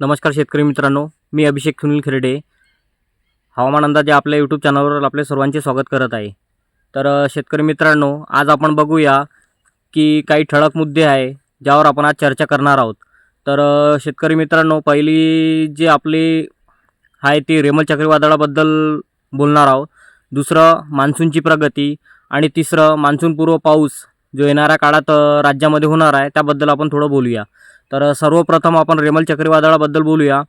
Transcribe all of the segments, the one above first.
नमस्कार शेतकरी मित्रांनो मी अभिषेक सुनील खिरडे. हवामान अंदाजे आपल्या यूट्यूब चॅनलवर आपले सर्वांचे स्वागत करत आहे. तर शेतकरी मित्रांनो आज आपण बघूया की काही ठळक मुद्दे आहे ज्यावर आपण आज चर्चा करणार आहोत. तर शेतकरी मित्रांनो पहिली जी आपली आहे ती रेमल चक्रीवादळाबद्दल बोलणार आहोत. दुसरं मान्सूनची प्रगती आणि तिसरं मान्सूनपूर्व पाऊस जो येणाऱ्या काळात राज्यामध्ये होणार आहे त्याबद्दल आपण थोडं बोलूया. तर सर्वप्रथम आपण रेमल चक्रीवादळाबद्दल बोलूया.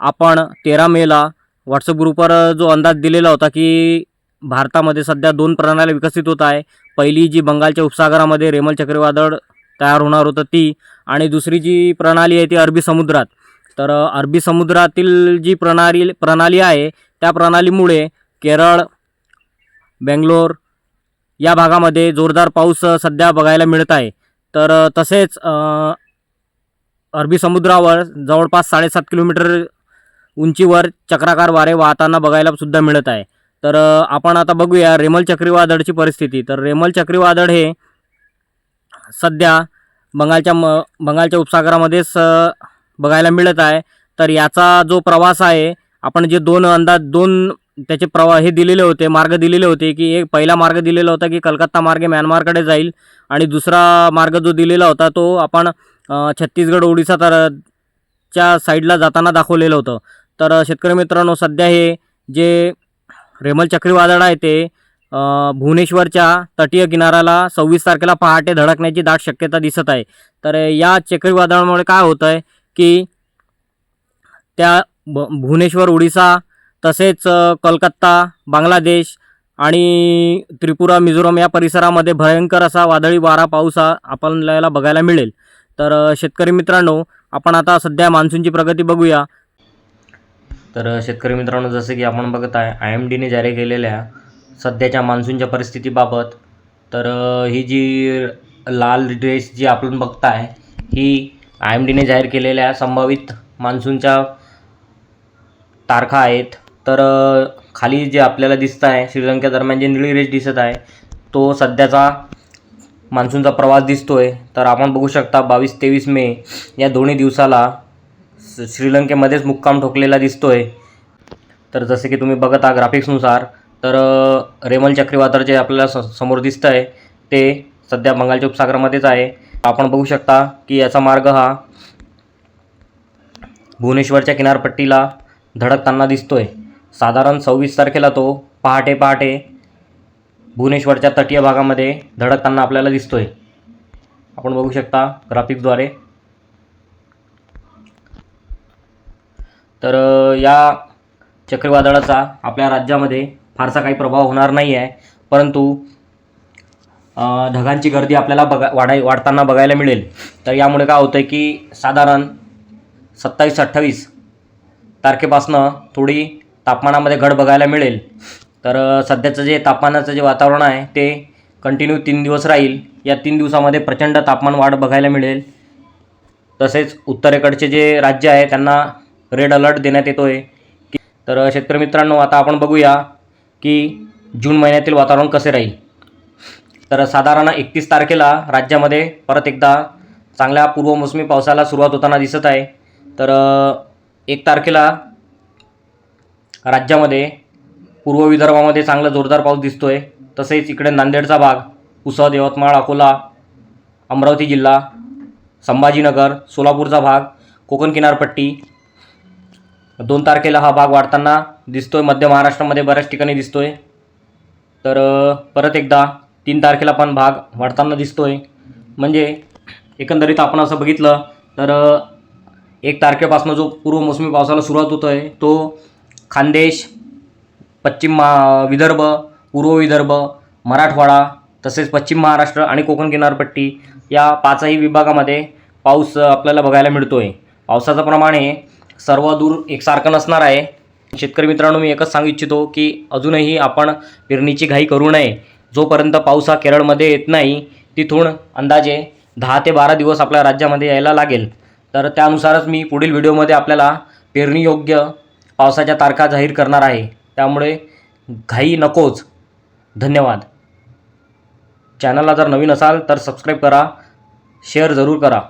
आपण तेरा मेला व्हॉट्सअप ग्रुपवर जो अंदाज दिलेला होता की भारतामध्ये सध्या दोन प्रणाली विकसित होत आहे. पहिली जी बंगालच्या उपसागरामध्ये रेमल चक्रीवादळ तयार होणार होतं ती आणि दुसरी जी प्रणाली आहे ती अरबी समुद्रात. तर अरबी समुद्रातील जी प्रणाली प्रणाली आहे त्या प्रणालीमुळे केरळ बेंगलोर या भागामध्ये जोरदार पाऊस सध्या बघायला मिळत आहे तर तसेच अरबी समुद्रावर जवळपास साडेसात किलोमीटर उंचीवर चक्राकार वारे वाहताना बघायला सुद्धा मिळत आहे तर आपण आता बघूया रेमल चक्रीवादळची परिस्थिती. तर रेमल चक्रीवादळ हे सध्या बंगालच्या म बंगालच्या उपसागरामध्येच बघायला मिळत आहे तर याचा जो प्रवास आहे आपण जे दोन अंदाज दोन त्याचे प्रवा हे दिलेले होते मार्ग दिलेले होते की एक पहिला मार्ग दिलेला होता की कलकत्ता मार्गे म्यानमारकडे जाईल आणि दुसरा मार्ग जो दिलेला होता तो आपण छत्तीसगड ओडिसा तर च्या साईडला जाताना दाखवलेलं होतं. तर शेतकरी मित्रांनो सध्या हे जे रेमल चक्रीवादळ आहे ते भुवनेश्वरच्या तटीय किनाऱ्याला सव्वीस तारखेला पहाटे धडकण्याची दाट शक्यता दिसत आहे. तर या चक्रीवादळामुळे काय होतं आहे की त्या ब भुवनेश्वर ओडिसा तसेच कलकत्ता बांगलादेश आणि त्रिपुरा मिझोरम या परिसरामध्ये भयंकर असा वादळी वारा पाऊस हा आपल्याला बघायला मिळेल. तर शेतकरी मित्रांनो आपण आता सध्या मान्सूनची प्रगती बघूया. तर शेतकरी मित्रांनो जसं की आपण बघत आहे आय एम डीने जारी केलेल्या सध्याच्या मान्सूनच्या परिस्थितीबाबत तर ही जी लाल ड्रेस जी आपण बघताय ही आय एम डीने जाहीर केलेल्या संभावित मान्सूनच्या तारखा आहेत. तर खाली जे आपल्याला दिसत आहे श्रीलंकेदरम्यान जे निळी रेष दिसत आहे तो सध्याचा मान्सूनचा प्रवास दिसतो आहे तर आपण बघू शकता बावीस तेवीस मे या दोन्ही दिवसाला श्रीलंकेमध्येच मुक्काम ठोकलेला दिसतो आहे तर जसे की तुम्ही बघत आहात ग्राफिक्सनुसार तर रेमल चक्रीवादळ जे आपल्याला स समोर दिसतं आहे ते सध्या बंगालच्या उपसागरामध्येच आहे. आपण बघू शकता की याचा मार्ग हा भुवनेश्वरच्या किनारपट्टीला धडकताना दिसतो आहे साधारण सव्वीस तारखेला तो पहाटे पहाटे भुवनेश्वरच्या तटीय भागामध्ये धडकताना आपल्याला दिसतोय. आपण बघू शकता ग्राफिक्सद्वारे. तर या चक्रीवादळाचा आपल्या राज्यामध्ये फारसा काही प्रभाव होणार नाही आहे परंतु ढगांची गर्दी आपल्याला बघा वाढाय वाढताना बघायला मिळेल. तर यामुळे काय होतं आहे की साधारण सत्तावीस अठ्ठावीस तारखेपासनं थोडी तापमानामध्ये घट बघायला मिळेल. तर सध्याचं जे तापमानाचं जे वातावरण आहे ते कंटिन्यू तीन दिवस राहील. या तीन दिवसामध्ये प्रचंड तापमान वाढ बघायला मिळेल. तसेच उत्तरेकडचे जे राज्य आहे त्यांना रेड अलर्ट देण्यात येतो आहे की तर शेतकरी मित्रांनो आता आपण बघूया की जून महिन्यातील वातावरण कसे राहील. तर साधारण एकतीस तारखेला राज्यामध्ये परत एकदा चांगल्या पूर्वमोसमी पावसाला सुरुवात होताना दिसत आहे. तर एक तारखेला राज्यामध्ये पूर्व विदर्भामध्ये चांगला जोरदार पाऊस दिसतो आहे तसेच इकडे नांदेडचा भाग पुसद यवतमाळ अकोला अमरावती जिल्हा संभाजीनगर सोलापूरचा भाग कोकण किनारपट्टी दोन तारखेला हा भाग वाढताना दिसतो आहे मध्य महाराष्ट्रामध्ये बऱ्याच ठिकाणी दिसतो आहे तर परत एकदा तीन तारखेला पण भाग वाढताना दिसतो आहे म्हणजे एकंदरीत आपण असं बघितलं तर एक तारखेपासून जो पूर्व मोसमी पावसाला सुरुवात होतो आहे तो खानदेश पश्चिम महा विदर्भ पूर्व विदर्भ मराठवाडा तसेच पश्चिम महाराष्ट्र आणि कोकण किनारपट्टी या पाचही विभागामध्ये पाऊस आपल्याला बघायला मिळतो आहे पावसाचं प्रमाण हे सर्व दूर एकसारखं नसणार आहे. शेतकरी मित्रांनो मी एकच सांगू इच्छितो की अजूनही आपण पेरणीची घाई करू नये. जोपर्यंत पाऊस हा केरळमध्ये येत नाही तिथून अंदाजे दहा ते बारा दिवस आपल्या राज्यामध्ये यायला लागेल. तर त्यानुसारच मी पुढील व्हिडिओमध्ये आपल्याला पेरणीयोग्य पावसाच्या तारखा जाहीर करणार आहे. त्यामुळे घाई नकोच. धन्यवाद. चॅनलला जर नवीन असाल तर सबस्क्राईब करा. शेअर जरूर करा.